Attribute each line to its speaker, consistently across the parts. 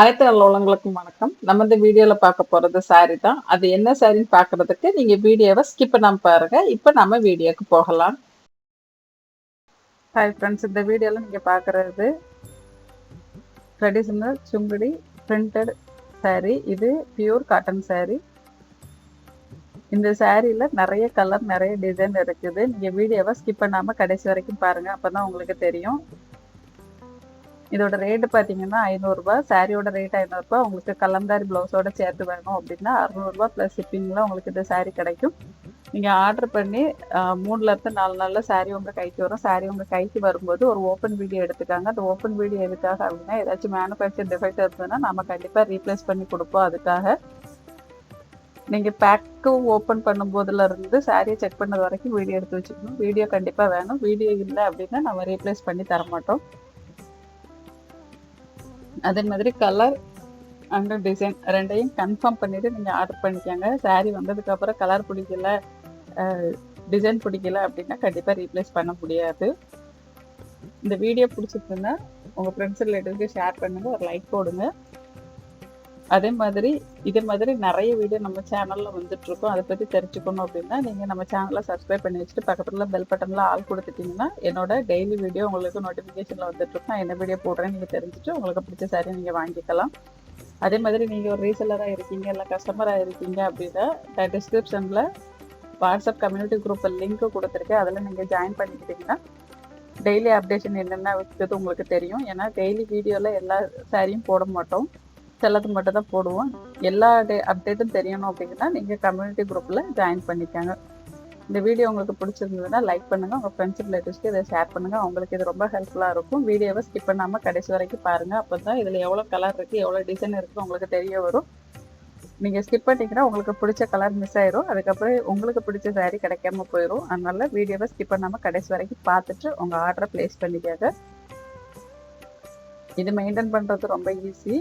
Speaker 1: அனைத்து உள்ளவங்களுக்கும் வணக்கம். நம்ம இந்த வீடியோல பார்க்க போறது சாரி தான். அது என்ன சாரின்னு பாக்குறதுக்கு நீங்க வீடியோவை ஸ்கிப் பண்ணாம பாருங்க. இப்போ நம்ம வீடியோக்கு போகலாம். ஹாய் ஃப்ரெண்ட்ஸ் இந்த வீடியோல நீங்க பார்க்கறது ட்ரெடிஷ்னல் சுங்குடி பிரிண்டட் சாரி இது பியூர் காட்டன் சாரி இந்த சாரியில் நிறைய கலர் நிறைய டிசைன் இருக்குது. நீங்கள் வீடியோவை ஸ்கிப் பண்ணாமல் கடைசி வரைக்கும் பாருங்கள் அப்போ தான் உங்களுக்கு தெரியும். இதோட ரேட்டு பார்த்தீங்கன்னா ஐநூறுரூபா சாரியோட ரேட் ஐநூறுரூபா உங்களுக்கு கலந்தாரி ப்ளவுஸோட சேர்த்து வேணும் அப்படின்னா அறுநூறுபா ப்ளஸ் ஷிப்பிங்கில் உங்களுக்கு இந்த சாரீ கிடைக்கும். நீங்கள் ஆர்டர் பண்ணி மூணுலேருந்து நாலு நாளில் சாரீ உங்கள் கைக்கு வரும். சாரீ உங்கள் கைக்கு வரும்போது ஒரு ஓப்பன் வீடியோ எடுத்துக்காங்க. அந்த ஓப்பன் வீடியோ எதுக்காக அப்படின்னா ஏதாச்சும் மேனுஃபேக்சர் டிஃபெக்ட் இருந்ததுன்னா நம்ம கண்டிப்பாக ரீப்ளேஸ் பண்ணி கொடுப்போம் அதுக்காக. நீங்கள் பேக்கு ஓப்பன் பண்ணும்போதுலேருந்து சாரியை செக் பண்ணது வரைக்கும் வீடியோ எடுத்து வச்சுக்கணும். வீடியோ கண்டிப்பாக வேணும். வீடியோ இல்லை அப்படின்னா நம்ம ரீப்ளேஸ் பண்ணி தர மாட்டோம் அதே மாதிரி கலர் அண்ட் டிசைன் ரெண்டையும் கன்ஃபார்ம் பண்ணிவிட்டு நீங்கள் ஆர்டர் பண்ணிக்கோங்க. சாரீ வந்ததுக்கப்புறம் கலர் பிடிக்கல டிசைன் பிடிக்கல அப்படின்னா கண்டிப்பாக ரீப்ளேஸ் பண்ண முடியாது. இந்த வீடியோ பிடிச்சிருந்தா உங்கள் ஃப்ரெண்ட்ஸ் ரிலேட்டிவ்க்கு ஷேர் பண்ணுங்கள் ஒரு லைக் போடுங்க. அதே மாதிரி இதே மாதிரி நிறைய வீடியோ நம்ம சேனலில் வந்துட்டுருக்கோம். அதை பற்றி தெரிஞ்சுக்கணும் அப்படின்னா நீங்கள் நம்ம சேனலை சப்ஸ்கிரைப் பண்ணி வச்சுட்டு பக்கத்தில் பெல் பட்டனில் ஆள் கொடுத்துட்டிங்கன்னா என்னோட டெய்லி வீடியோ உங்களுக்கு நோட்டிஃபிகேஷனில் வந்துட்டுருக்கோம். என்ன வீடியோ போடுறேன்னு நீங்கள் தெரிஞ்சுட்டு உங்களுக்கு பிடிச்ச சாரி நீங்கள் வாங்கிக்கலாம். அதே மாதிரி நீங்கள் ஒரு ரீசெல்லராக இருக்கீங்க இல்லை கஸ்டமராக இருக்கீங்க அப்படின்னா டிஸ்கிரிப்ஷனில் வாட்ஸ்அப் கம்யூனிட்டி குரூப்பில் லிங்க்கு கொடுத்துருக்கேன். அதில் நீங்கள் ஜாயின் பண்ணிக்கிட்டிங்கன்னா டெய்லி அப்டேஷன் என்னென்ன வைக்கிறது உங்களுக்கு தெரியும். ஏன்னா டெய்லி வீடியோவில் எல்லா சாரியும் போட மாட்டோம். சிலது மட்டும் தான் போடுவோம். எல்லா டே அப்டேட்டும் தெரியணும் அப்படின்னா நீங்கள் கம்யூனிட்டி குரூப்பில் ஜாயின் பண்ணிக்காங்க. இந்த வீடியோ உங்களுக்கு பிடிச்சிருந்ததுன்னா லைக் பண்ணுங்கள் உங்கள் ஃப்ரெண்ட்ஸ் ரிலேட்டிவ்ஸ்க்கு இதை ஷேர் பண்ணுங்கள் அவங்களுக்கு இது ரொம்ப ஹெல்ப்ஃபுல்லாக இருக்கும். வீடியோவை ஸ்கிப் பண்ணாமல் கடைசி வரைக்கும் பாருங்கள் அப்போ தான் இதில் எவ்வளோ கலர் இருக்குது எவ்வளோ டிசைன் இருக்குது உங்களுக்கு தெரிய வரும். நீங்கள் ஸ்கிப் பண்ணிங்கன்னா உங்களுக்கு பிடிச்ச கலர் மிஸ் ஆயிரும். அதுக்கப்புறம் உங்களுக்கு பிடிச்ச சாரீ கிடைக்காம போயிடும் அதனால வீடியோவை ஸ்கிப் பண்ணாமல் கடைசி வரைக்கும் பார்த்துட்டு உங்கள் ஆர்டரை ப்ளேஸ் பண்ணிக்காங்க. இது மெயின்டைன் பண்ணுறது ரொம்ப ஈஸி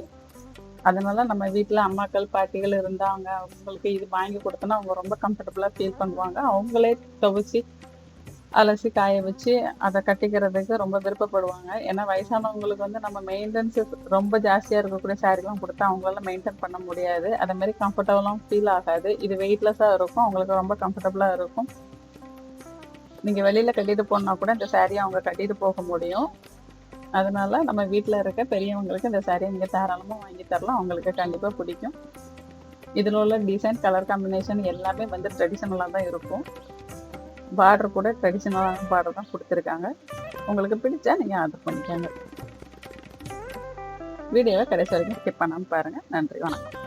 Speaker 1: அதனால நம்ம வீட்டில் அம்மாக்கள் பாட்டிகள் இருந்தாங்க அவங்களுக்கு இது வாங்கி கொடுத்தோன்னா அவங்க ரொம்ப கம்ஃபர்டபுளாக ஃபீல் பண்ணுவாங்க. அவங்களே துவச்சி அலசி காய வச்சு அதை கட்டிக்கிறதுக்கு ரொம்ப விருப்பப்படுவாங்க. ஏன்னா வயசானவங்களுக்கு வந்து நம்ம மெயின்டெனன்ஸ் ரொம்ப ஜாஸ்தியாக இருக்கக்கூடிய சாரிலாம் கொடுத்தா அவங்களால மெயின்டைன் பண்ண முடியாது. அதே மாதிரி கம்ஃபர்டபுளாகவும் ஃபீல் ஆகாது. இது வெயிட்லெஸ்ஸாக இருக்கும். அவங்களுக்கு ரொம்ப கம்ஃபர்டபுளாக இருக்கும். நீங்கள் வெளியில் கட்டிட்டு போனால் கூட இந்த சாரியை அவங்க கட்டிட்டு போக முடியும். அதனால நம்ம வீட்டில் இருக்க பெரியவங்களுக்கு இந்த சாரியை நீங்கள் தாராளமாக வாங்கி தரலாம். அவங்களுக்கு கண்டிப்பாக பிடிக்கும். இதில் உள்ள டிசைன் கலர் காம்பினேஷன் எல்லாமே வந்து ட்ரெடிஷ்னலாக தான் இருக்கும். பார்டர் கூட ட்ரெடிஷ்னலான பார்டர் தான் கொடுத்துருக்காங்க. உங்களுக்கு பிடிச்சா நீங்கள் ஆர்டர் பண்ணிக்கோங்க. வீடியோவை கடைசி வரைக்கும் ஸ்கிப் பண்ணாமல் பாருங்கள் நன்றி வணக்கம்.